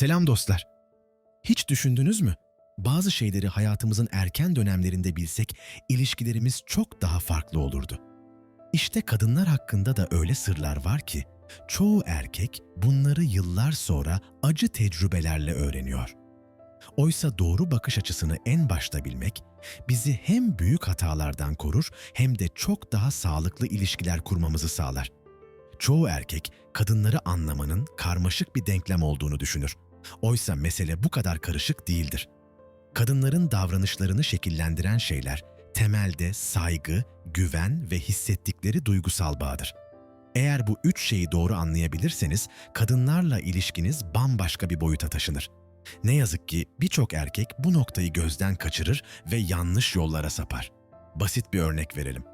Selam dostlar. Hiç düşündünüz mü? Bazı şeyleri hayatımızın erken dönemlerinde bilsek ilişkilerimiz çok daha farklı olurdu. İşte kadınlar hakkında da öyle sırlar var ki çoğu erkek bunları yıllar sonra acı tecrübelerle öğreniyor. Oysa doğru bakış açısını en başta bilmek bizi hem büyük hatalardan korur hem de çok daha sağlıklı ilişkiler kurmamızı sağlar. Çoğu erkek kadınları anlamanın karmaşık bir denklem olduğunu düşünür. Oysa mesele bu kadar karışık değildir. Kadınların davranışlarını şekillendiren şeyler temelde saygı, güven ve hissettikleri duygusal bağdır. Eğer bu üç şeyi doğru anlayabilirseniz kadınlarla ilişkiniz bambaşka bir boyuta taşınır. Ne yazık ki birçok erkek bu noktayı gözden kaçırır ve yanlış yollara sapar. Basit bir örnek verelim.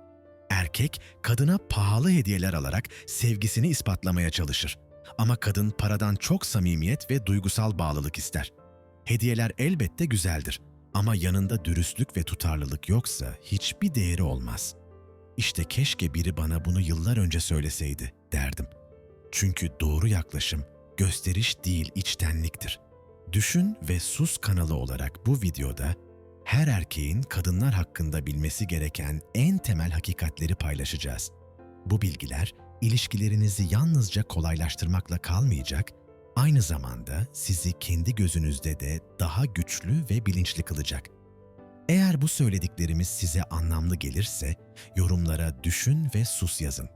Erkek kadına pahalı hediyeler alarak sevgisini ispatlamaya çalışır. Ama kadın paradan çok samimiyet ve duygusal bağlılık ister. Hediyeler elbette güzeldir ama yanında dürüstlük ve tutarlılık yoksa hiçbir değeri olmaz. İşte keşke biri bana bunu yıllar önce söyleseydi derdim. Çünkü doğru yaklaşım gösteriş değil içtenliktir. Düşün ve sus kanalı olarak bu videoda her erkeğin kadınlar hakkında bilmesi gereken en temel hakikatleri paylaşacağız. Bu bilgiler ilişkilerinizi yalnızca kolaylaştırmakla kalmayacak, aynı zamanda sizi kendi gözünüzde de daha güçlü ve bilinçli kılacak. Eğer bu söylediklerimiz size anlamlı gelirse yorumlara düşün ve sus yazın.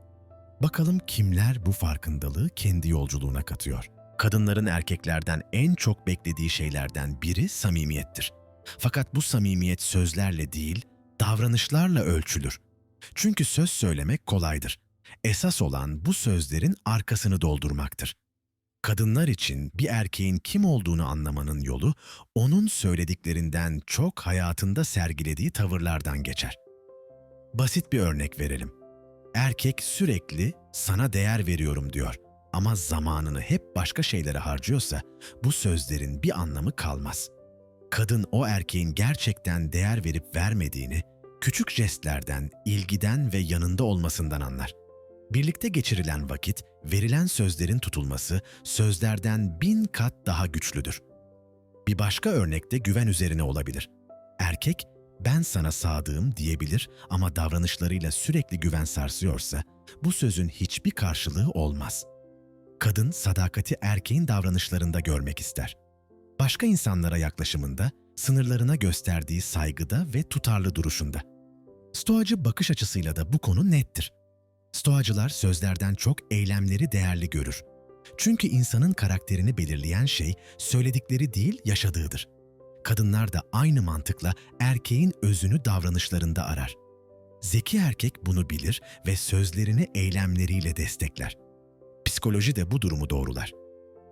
Bakalım kimler bu farkındalığı kendi yolculuğuna katıyor. Kadınların erkeklerden en çok beklediği şeylerden biri samimiyettir. Fakat bu samimiyet sözlerle değil, davranışlarla ölçülür. Çünkü söz söylemek kolaydır. Esas olan bu sözlerin arkasını doldurmaktır. Kadınlar için bir erkeğin kim olduğunu anlamanın yolu, onun söylediklerinden çok hayatında sergilediği tavırlardan geçer. Basit bir örnek verelim. Erkek sürekli sana değer veriyorum diyor ama zamanını hep başka şeylere harcıyorsa bu sözlerin bir anlamı kalmaz. Kadın o erkeğin gerçekten değer verip vermediğini küçük jestlerden, ilgiden ve yanında olmasından anlar. Birlikte geçirilen vakit, verilen sözlerin tutulması sözlerden bin kat daha güçlüdür. Bir başka örnek de güven üzerine olabilir. Erkek, ben sana sadığım diyebilir ama davranışlarıyla sürekli güven sarsıyorsa bu sözün hiçbir karşılığı olmaz. Kadın sadakati erkeğin davranışlarında görmek ister. Başka insanlara yaklaşımında, sınırlarına gösterdiği saygıda ve tutarlı duruşunda. Stoacı bakış açısıyla da bu konu nettir. Stoacılar sözlerden çok eylemleri değerli görür. Çünkü insanın karakterini belirleyen şey söyledikleri değil yaşadığıdır. Kadınlar da aynı mantıkla erkeğin özünü davranışlarında arar. Zeki erkek bunu bilir ve sözlerini eylemleriyle destekler. Psikoloji de bu durumu doğrular.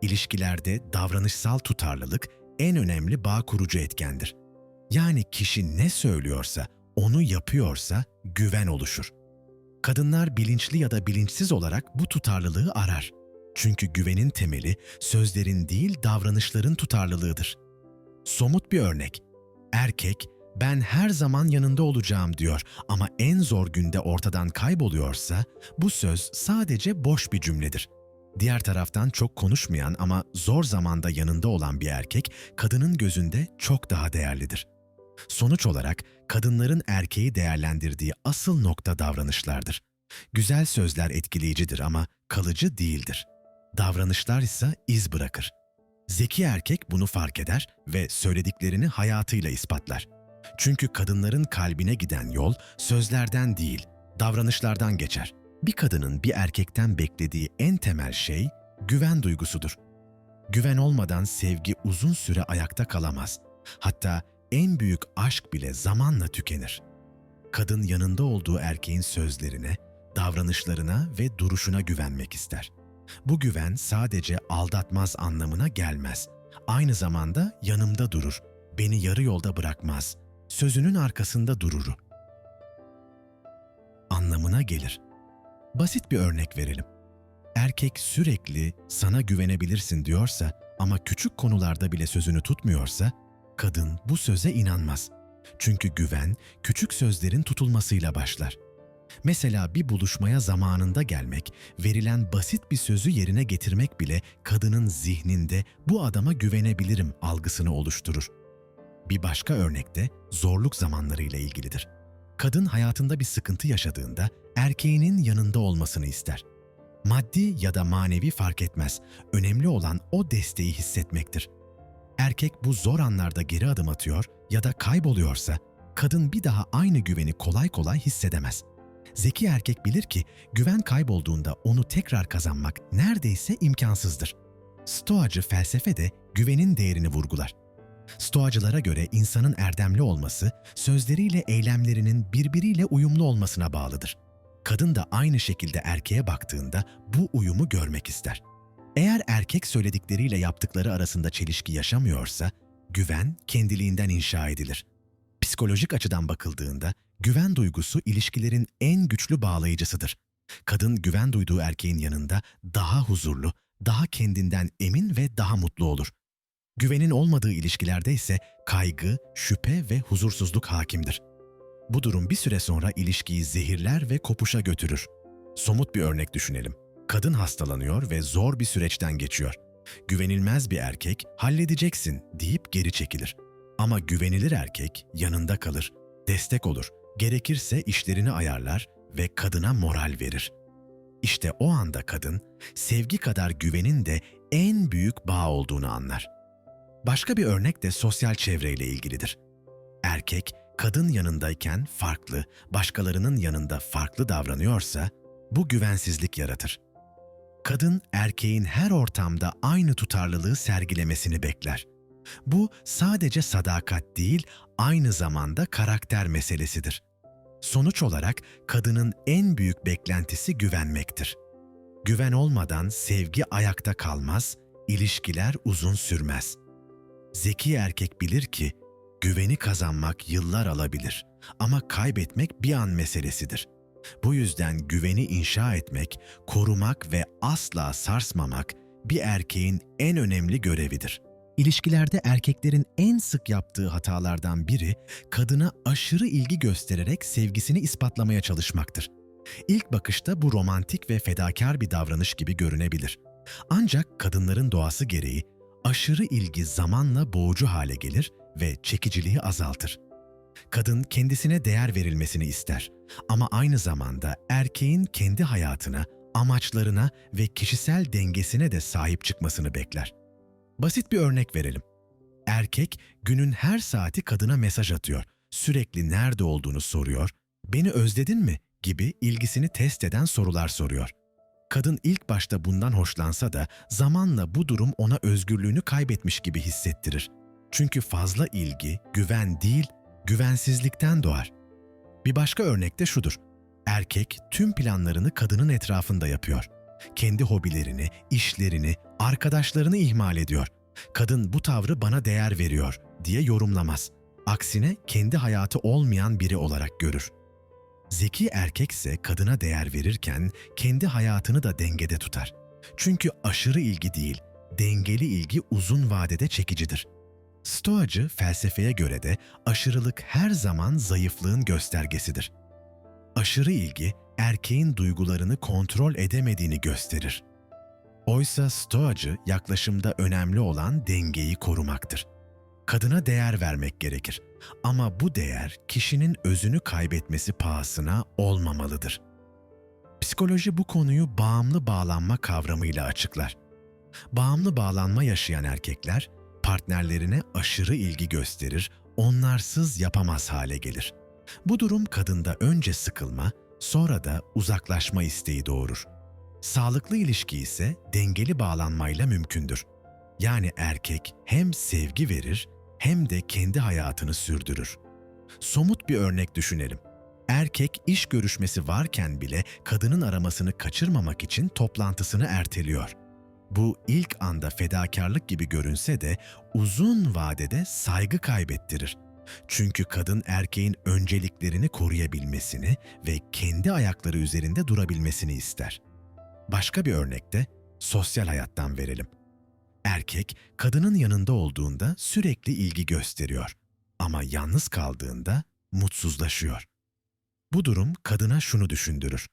İlişkilerde davranışsal tutarlılık en önemli bağ kurucu etkendir. Yani kişi ne söylüyorsa, onu yapıyorsa güven oluşur. Kadınlar bilinçli ya da bilinçsiz olarak bu tutarlılığı arar. Çünkü güvenin temeli sözlerin değil davranışların tutarlılığıdır. Somut bir örnek. Erkek, ben her zaman yanında olacağım diyor ama en zor günde ortadan kayboluyorsa bu söz sadece boş bir cümledir. Diğer taraftan çok konuşmayan ama zor zamanda yanında olan bir erkek kadının gözünde çok daha değerlidir. Sonuç olarak kadınların erkeği değerlendirdiği asıl nokta davranışlardır. Güzel sözler etkileyicidir ama kalıcı değildir. Davranışlar ise iz bırakır. Zeki erkek bunu fark eder ve söylediklerini hayatıyla ispatlar. Çünkü kadınların kalbine giden yol sözlerden değil, davranışlardan geçer. Bir kadının bir erkekten beklediği en temel şey güven duygusudur. Güven olmadan sevgi uzun süre ayakta kalamaz. Hatta en büyük aşk bile zamanla tükenir. Kadın yanında olduğu erkeğin sözlerine, davranışlarına ve duruşuna güvenmek ister. Bu güven sadece aldatmaz anlamına gelmez. Aynı zamanda yanımda durur, beni yarı yolda bırakmaz, sözünün arkasında durur. Anlamına gelir. Basit bir örnek verelim. Erkek sürekli sana güvenebilirsin diyorsa ama küçük konularda bile sözünü tutmuyorsa, kadın bu söze inanmaz. Çünkü güven küçük sözlerin tutulmasıyla başlar. Mesela bir buluşmaya zamanında gelmek, verilen basit bir sözü yerine getirmek bile kadının zihninde bu adama güvenebilirim algısını oluşturur. Bir başka örnek de zorluk zamanlarıyla ilgilidir. Kadın hayatında bir sıkıntı yaşadığında erkeğinin yanında olmasını ister. Maddi ya da manevi fark etmez. Önemli olan o desteği hissetmektir. Erkek bu zor anlarda geri adım atıyor ya da kayboluyorsa kadın bir daha aynı güveni kolay kolay hissedemez. Zeki erkek bilir ki güven kaybolduğunda onu tekrar kazanmak neredeyse imkansızdır. Stoacı felsefe de güvenin değerini vurgular. Stoacılara göre insanın erdemli olması, sözleriyle eylemlerinin birbiriyle uyumlu olmasına bağlıdır. Kadın da aynı şekilde erkeğe baktığında bu uyumu görmek ister. Eğer erkek söyledikleriyle yaptıkları arasında çelişki yaşamıyorsa, güven kendiliğinden inşa edilir. Psikolojik açıdan bakıldığında, güven duygusu ilişkilerin en güçlü bağlayıcısıdır. Kadın güven duyduğu erkeğin yanında daha huzurlu, daha kendinden emin ve daha mutlu olur. Güvenin olmadığı ilişkilerde ise kaygı, şüphe ve huzursuzluk hakimdir. Bu durum bir süre sonra ilişkiyi zehirler ve kopuşa götürür. Somut bir örnek düşünelim. Kadın hastalanıyor ve zor bir süreçten geçiyor. Güvenilmez bir erkek halledeceksin deyip geri çekilir. Ama güvenilir erkek yanında kalır, destek olur, gerekirse işlerini ayarlar ve kadına moral verir. İşte o anda kadın sevgi kadar güvenin de en büyük bağ olduğunu anlar. Başka bir örnek de sosyal çevreyle ilgilidir. Erkek kadın yanındayken farklı, başkalarının yanında farklı davranıyorsa bu güvensizlik yaratır. Kadın erkeğin her ortamda aynı tutarlılığı sergilemesini bekler. Bu sadece sadakat değil, aynı zamanda karakter meselesidir. Sonuç olarak kadının en büyük beklentisi güvenmektir. Güven olmadan sevgi ayakta kalmaz, ilişkiler uzun sürmez. Zeki erkek bilir ki güveni kazanmak yıllar alabilir ama kaybetmek bir an meselesidir. Bu yüzden güveni inşa etmek, korumak ve asla sarsmamak bir erkeğin en önemli görevidir. İlişkilerde erkeklerin en sık yaptığı hatalardan biri kadına aşırı ilgi göstererek sevgisini ispatlamaya çalışmaktır. İlk bakışta bu romantik ve fedakar bir davranış gibi görünebilir. Ancak kadınların doğası gereği aşırı ilgi zamanla boğucu hale gelir ve çekiciliği azaltır. Kadın kendisine değer verilmesini ister ama aynı zamanda erkeğin kendi hayatına, amaçlarına ve kişisel dengesine de sahip çıkmasını bekler. Basit bir örnek verelim. Erkek günün her saati kadına mesaj atıyor, sürekli nerede olduğunu soruyor, beni özledin mi gibi ilgisini test eden sorular soruyor. Kadın ilk başta bundan hoşlansa da zamanla bu durum ona özgürlüğünü kaybetmiş gibi hissettirir. Çünkü fazla ilgi, güven değil, güvensizlikten doğar. Bir başka örnek de şudur. Erkek tüm planlarını kadının etrafında yapıyor. Kendi hobilerini, işlerini, arkadaşlarını ihmal ediyor. Kadın bu tavrı bana değer veriyor diye yorumlamaz. Aksine kendi hayatı olmayan biri olarak görür. Zeki erkekse kadına değer verirken kendi hayatını da dengede tutar. Çünkü aşırı ilgi değil, dengeli ilgi uzun vadede çekicidir. Stoacı felsefeye göre de aşırılık her zaman zayıflığın göstergesidir. Aşırı ilgi erkeğin duygularını kontrol edemediğini gösterir. Oysa Stoacı yaklaşımda önemli olan dengeyi korumaktır. Kadına değer vermek gerekir ama bu değer kişinin özünü kaybetmesi pahasına olmamalıdır. Psikoloji bu konuyu bağımlı bağlanma kavramıyla açıklar. Bağımlı bağlanma yaşayan erkekler partnerlerine aşırı ilgi gösterir, onlarsız yapamaz hale gelir. Bu durum kadında önce sıkılma, sonra da uzaklaşma isteği doğurur. Sağlıklı ilişki ise dengeli bağlanmayla mümkündür. Yani erkek hem sevgi verir hem de kendi hayatını sürdürür. Somut bir örnek düşünelim. Erkek iş görüşmesi varken bile kadının aramasını kaçırmamak için toplantısını erteliyor. Bu ilk anda fedakarlık gibi görünse de uzun vadede saygı kaybettirir. Çünkü kadın erkeğin önceliklerini koruyabilmesini ve kendi ayakları üzerinde durabilmesini ister. Başka bir örnekte sosyal hayattan verelim. Erkek kadının yanında olduğunda sürekli ilgi gösteriyor ama yalnız kaldığında mutsuzlaşıyor. Bu durum kadına şunu düşündürür.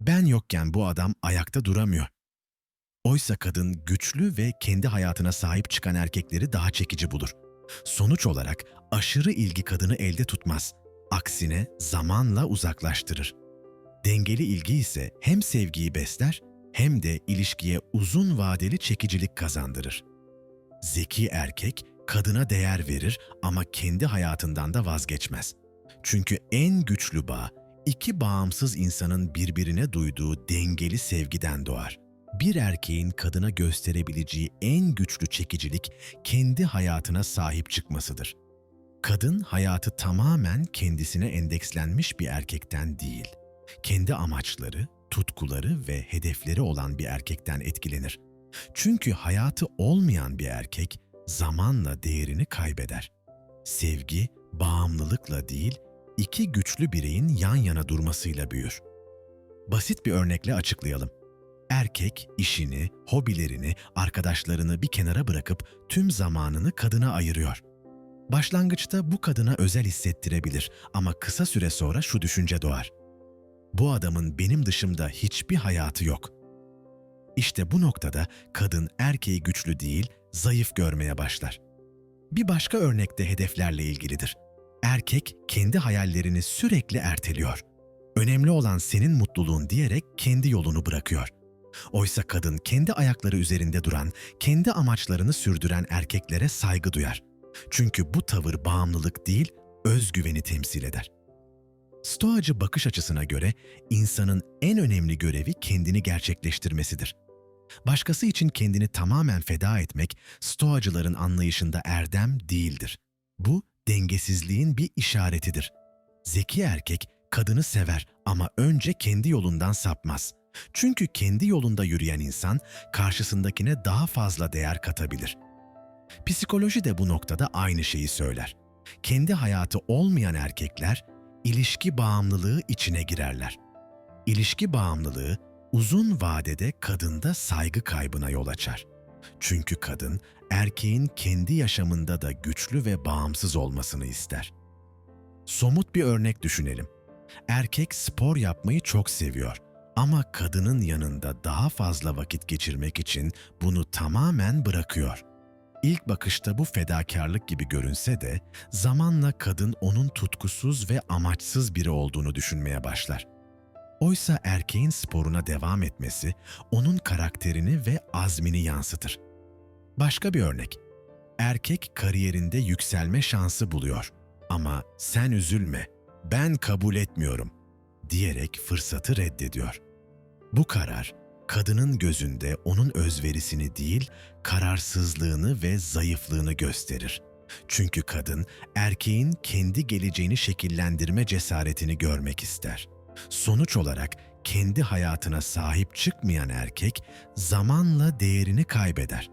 Ben yokken bu adam ayakta duramıyor. Oysa kadın güçlü ve kendi hayatına sahip çıkan erkekleri daha çekici bulur. Sonuç olarak aşırı ilgi kadını elde tutmaz. Aksine zamanla uzaklaştırır. Dengeli ilgi ise hem sevgiyi besler hem de ilişkiye uzun vadeli çekicilik kazandırır. Zeki erkek kadına değer verir ama kendi hayatından da vazgeçmez. Çünkü en güçlü bağ iki bağımsız insanın birbirine duyduğu dengeli sevgiden doğar. Bir erkeğin kadına gösterebileceği en güçlü çekicilik kendi hayatına sahip çıkmasıdır. Kadın hayatı tamamen kendisine endekslenmiş bir erkekten değil, kendi amaçları, tutkuları ve hedefleri olan bir erkekten etkilenir. Çünkü hayatı olmayan bir erkek zamanla değerini kaybeder. Sevgi, bağımlılıkla değil, iki güçlü bireyin yan yana durmasıyla büyür. Basit bir örnekle açıklayalım. Erkek işini, hobilerini, arkadaşlarını bir kenara bırakıp tüm zamanını kadına ayırıyor. Başlangıçta bu kadına özel hissettirebilir ama kısa süre sonra şu düşünce doğar. Bu adamın benim dışımda hiçbir hayatı yok. İşte bu noktada kadın erkeği güçlü değil, zayıf görmeye başlar. Bir başka örnek de hedeflerle ilgilidir. Erkek kendi hayallerini sürekli erteliyor. Önemli olan senin mutluluğun diyerek kendi yolunu bırakıyor. Oysa kadın kendi ayakları üzerinde duran, kendi amaçlarını sürdüren erkeklere saygı duyar. Çünkü bu tavır bağımlılık değil, özgüveni temsil eder. Stoacı bakış açısına göre insanın en önemli görevi kendini gerçekleştirmesidir. Başkası için kendini tamamen feda etmek Stoacıların anlayışında erdem değildir. Bu dengesizliğin bir işaretidir. Zeki erkek kadını sever ama önce kendi yolundan sapmaz. Çünkü kendi yolunda yürüyen insan karşısındakine daha fazla değer katabilir. Psikoloji de bu noktada aynı şeyi söyler. Kendi hayatı olmayan erkekler ilişki bağımlılığı içine girerler. İlişki bağımlılığı uzun vadede kadında saygı kaybına yol açar. Çünkü kadın erkeğin kendi yaşamında da güçlü ve bağımsız olmasını ister. Somut bir örnek düşünelim. Erkek spor yapmayı çok seviyor ama kadının yanında daha fazla vakit geçirmek için bunu tamamen bırakıyor. İlk bakışta bu fedakarlık gibi görünse de zamanla kadın onun tutkusuz ve amaçsız biri olduğunu düşünmeye başlar. Oysa erkeğin sporuna devam etmesi onun karakterini ve azmini yansıtır. Başka bir örnek. Erkek kariyerinde yükselme şansı buluyor ama sen üzülme, ben kabul etmiyorum diyerek fırsatı reddediyor. Bu karar kadının gözünde onun özverisini değil, kararsızlığını ve zayıflığını gösterir. Çünkü kadın erkeğin kendi geleceğini şekillendirme cesaretini görmek ister. Sonuç olarak kendi hayatına sahip çıkmayan erkek zamanla değerini kaybeder.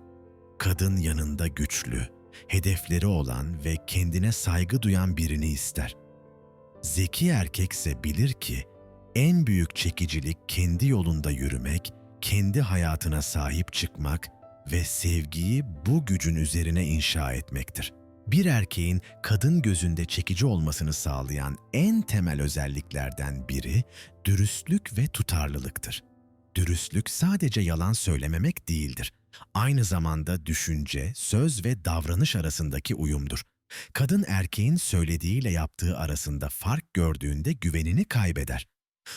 Kadın yanında güçlü, hedefleri olan ve kendine saygı duyan birini ister. Zeki erkekse bilir ki en büyük çekicilik kendi yolunda yürümek, kendi hayatına sahip çıkmak ve sevgiyi bu gücün üzerine inşa etmektir. Bir erkeğin kadın gözünde çekici olmasını sağlayan en temel özelliklerden biri dürüstlük ve tutarlılıktır. Dürüstlük sadece yalan söylememek değildir. Aynı zamanda düşünce, söz ve davranış arasındaki uyumdur. Kadın erkeğin söylediğiyle yaptığı arasında fark gördüğünde güvenini kaybeder.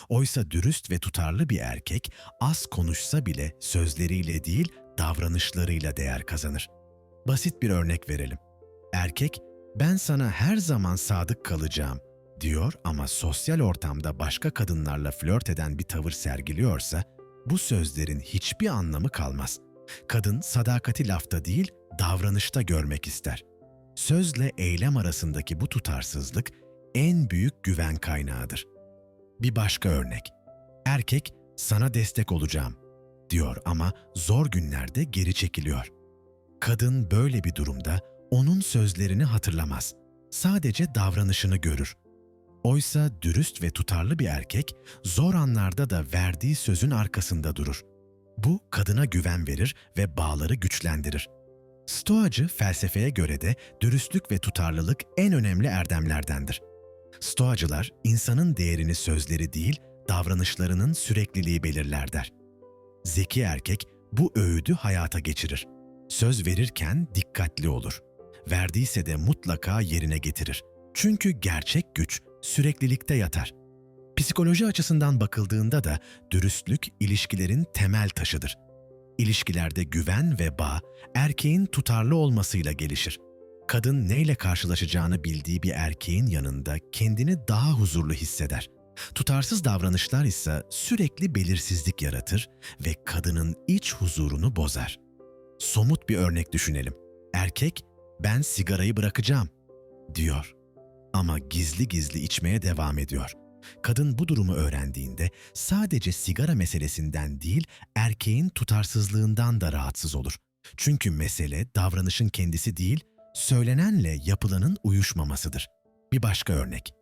Oysa dürüst ve tutarlı bir erkek az konuşsa bile sözleriyle değil davranışlarıyla değer kazanır. Basit bir örnek verelim. Erkek, ben sana her zaman sadık kalacağım diyor ama sosyal ortamda başka kadınlarla flört eden bir tavır sergiliyorsa bu sözlerin hiçbir anlamı kalmaz. Kadın sadakati lafta değil, davranışta görmek ister. Sözle eylem arasındaki bu tutarsızlık en büyük güven kaynağıdır. Bir başka örnek. Erkek sana destek olacağım diyor ama zor günlerde geri çekiliyor. Kadın böyle bir durumda onun sözlerini hatırlamaz. Sadece davranışını görür. Oysa dürüst ve tutarlı bir erkek zor anlarda da verdiği sözün arkasında durur. Bu kadına güven verir ve bağları güçlendirir. Stoacı felsefeye göre de dürüstlük ve tutarlılık en önemli erdemlerdendir. Stoacılar insanın değerini sözleri değil, davranışlarının sürekliliği belirler der. Zeki erkek bu öğüdü hayata geçirir. Söz verirken dikkatli olur. Verdiyse de mutlaka yerine getirir. Çünkü gerçek güç süreklilikte yatar. Psikoloji açısından bakıldığında da dürüstlük ilişkilerin temel taşıdır. İlişkilerde güven ve bağ erkeğin tutarlı olmasıyla gelişir. Kadın neyle karşılaşacağını bildiği bir erkeğin yanında kendini daha huzurlu hisseder. Tutarsız davranışlar ise sürekli belirsizlik yaratır ve kadının iç huzurunu bozar. Somut bir örnek düşünelim. Erkek, ben sigarayı bırakacağım, diyor. Ama gizli gizli içmeye devam ediyor. Kadın bu durumu öğrendiğinde sadece sigara meselesinden değil, erkeğin tutarsızlığından da rahatsız olur. Çünkü mesele davranışın kendisi değil, söylenenle yapılanın uyuşmamasıdır. Bir başka örnek.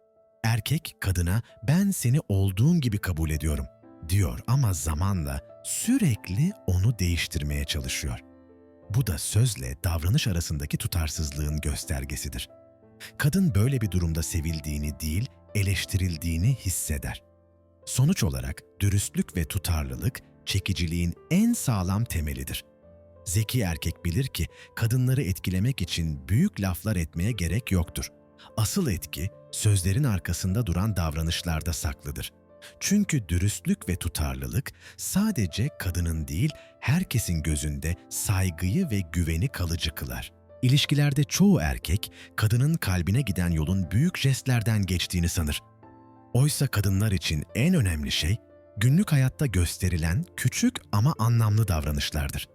Erkek kadına ben seni olduğun gibi kabul ediyorum diyor ama zamanla sürekli onu değiştirmeye çalışıyor. Bu da sözle davranış arasındaki tutarsızlığın göstergesidir. Kadın böyle bir durumda sevildiğini değil, eleştirildiğini hisseder. Sonuç olarak dürüstlük ve tutarlılık çekiciliğin en sağlam temelidir. Zeki erkek bilir ki kadınları etkilemek için büyük laflar etmeye gerek yoktur. Asıl etki sözlerin arkasında duran davranışlarda saklıdır. Çünkü dürüstlük ve tutarlılık sadece kadının değil, herkesin gözünde saygıyı ve güveni kalıcı kılar. İlişkilerde çoğu erkek kadının kalbine giden yolun büyük jestlerden geçtiğini sanır. Oysa kadınlar için en önemli şey günlük hayatta gösterilen küçük ama anlamlı davranışlardır.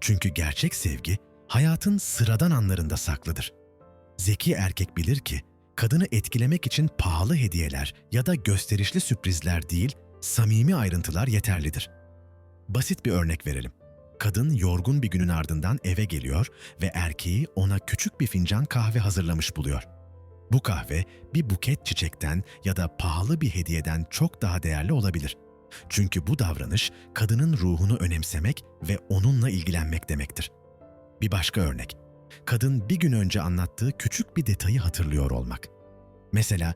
Çünkü gerçek sevgi hayatın sıradan anlarında saklıdır. Zeki erkek bilir ki kadını etkilemek için pahalı hediyeler ya da gösterişli sürprizler değil, samimi ayrıntılar yeterlidir. Basit bir örnek verelim. Kadın yorgun bir günün ardından eve geliyor ve erkeği ona küçük bir fincan kahve hazırlamış buluyor. Bu kahve bir buket çiçekten ya da pahalı bir hediyeden çok daha değerli olabilir. Çünkü bu davranış kadının ruhunu önemsemek ve onunla ilgilenmek demektir. Bir başka örnek. Kadın bir gün önce anlattığı küçük bir detayı hatırlıyor olmak. Mesela,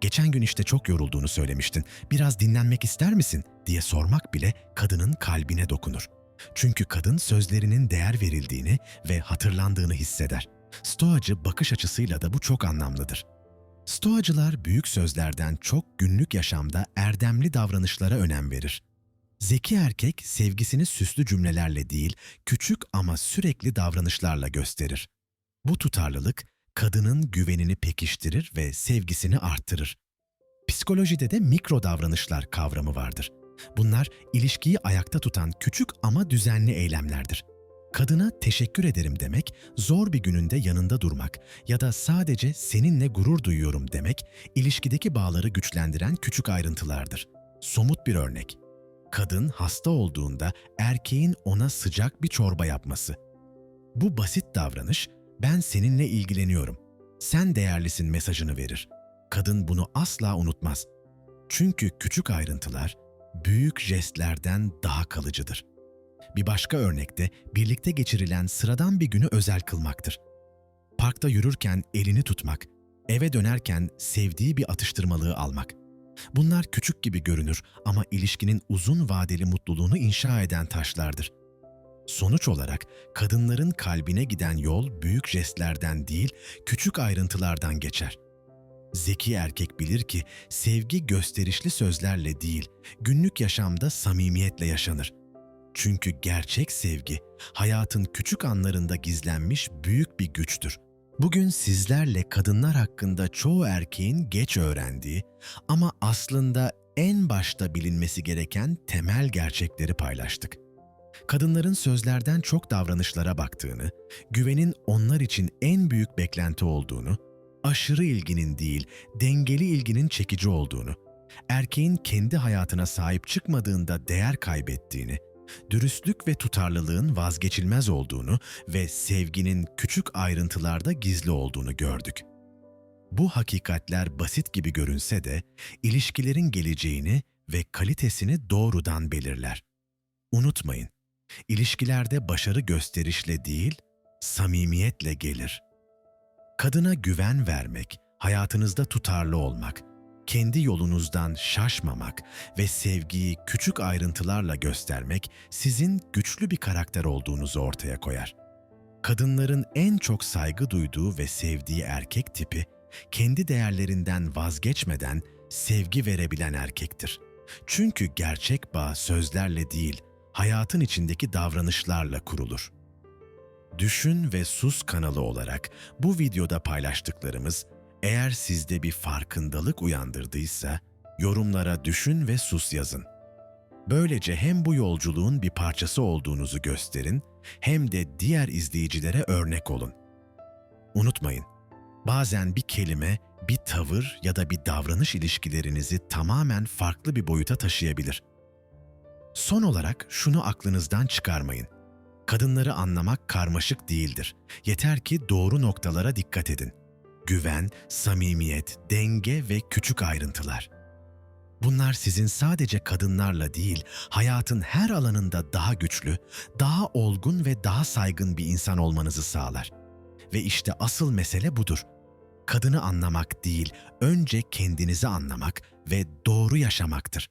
geçen gün işte çok yorulduğunu söylemiştin, biraz dinlenmek ister misin diye sormak bile kadının kalbine dokunur. Çünkü kadın sözlerinin değer verildiğini ve hatırlandığını hisseder. Stoacı bakış açısıyla da bu çok anlamlıdır. Stoacılar büyük sözlerden çok günlük yaşamda erdemli davranışlara önem verir. Zeki erkek sevgisini süslü cümlelerle değil, küçük ama sürekli davranışlarla gösterir. Bu tutarlılık kadının güvenini pekiştirir ve sevgisini arttırır. Psikolojide de mikro davranışlar kavramı vardır. Bunlar ilişkiyi ayakta tutan küçük ama düzenli eylemlerdir. Kadına teşekkür ederim demek, zor bir gününde yanında durmak ya da sadece seninle gurur duyuyorum demek, ilişkideki bağları güçlendiren küçük ayrıntılardır. Somut bir örnek. Kadın hasta olduğunda erkeğin ona sıcak bir çorba yapması. Bu basit davranış, ben seninle ilgileniyorum, sen değerlisin mesajını verir. Kadın bunu asla unutmaz. Çünkü küçük ayrıntılar büyük jestlerden daha kalıcıdır. Bir başka örnekte birlikte geçirilen sıradan bir günü özel kılmaktır. Parkta yürürken elini tutmak, eve dönerken sevdiği bir atıştırmalığı almak. Bunlar küçük gibi görünür ama ilişkinin uzun vadeli mutluluğunu inşa eden taşlardır. Sonuç olarak kadınların kalbine giden yol büyük jestlerden değil, küçük ayrıntılardan geçer. Zeki erkek bilir ki sevgi gösterişli sözlerle değil, günlük yaşamda samimiyetle yaşanır. Çünkü gerçek sevgi hayatın küçük anlarında gizlenmiş büyük bir güçtür. Bugün sizlerle kadınlar hakkında çoğu erkeğin geç öğrendiği ama aslında en başta bilinmesi gereken temel gerçekleri paylaştık. Kadınların sözlerden çok davranışlara baktığını, güvenin onlar için en büyük beklenti olduğunu, aşırı ilginin değil, dengeli ilginin çekici olduğunu, erkeğin kendi hayatına sahip çıkmadığında değer kaybettiğini, dürüstlük ve tutarlılığın vazgeçilmez olduğunu ve sevginin küçük ayrıntılarda gizli olduğunu gördük. Bu hakikatler basit gibi görünse de ilişkilerin geleceğini ve kalitesini doğrudan belirler. Unutmayın, ilişkilerde başarı gösterişle değil, samimiyetle gelir. Kadına güven vermek, hayatınızda tutarlı olmak, kendi yolunuzdan şaşmamak ve sevgiyi küçük ayrıntılarla göstermek sizin güçlü bir karakter olduğunuzu ortaya koyar. Kadınların en çok saygı duyduğu ve sevdiği erkek tipi, kendi değerlerinden vazgeçmeden sevgi verebilen erkektir. Çünkü gerçek bağ sözlerle değil, hayatın içindeki davranışlarla kurulur. Düşün ve Sus kanalı olarak bu videoda paylaştıklarımız eğer sizde bir farkındalık uyandırdıysa yorumlara düşün ve sus yazın. Böylece hem bu yolculuğun bir parçası olduğunuzu gösterin hem de diğer izleyicilere örnek olun. Unutmayın, bazen bir kelime, bir tavır ya da bir davranış ilişkilerinizi tamamen farklı bir boyuta taşıyabilir. Son olarak şunu aklınızdan çıkarmayın. Kadınları anlamak karmaşık değildir. Yeter ki doğru noktalara dikkat edin. Güven, samimiyet, denge ve küçük ayrıntılar. Bunlar sizin sadece kadınlarla değil, hayatın her alanında daha güçlü, daha olgun ve daha saygın bir insan olmanızı sağlar. Ve işte asıl mesele budur. Kadını anlamak değil, önce kendinizi anlamak ve doğru yaşamaktır.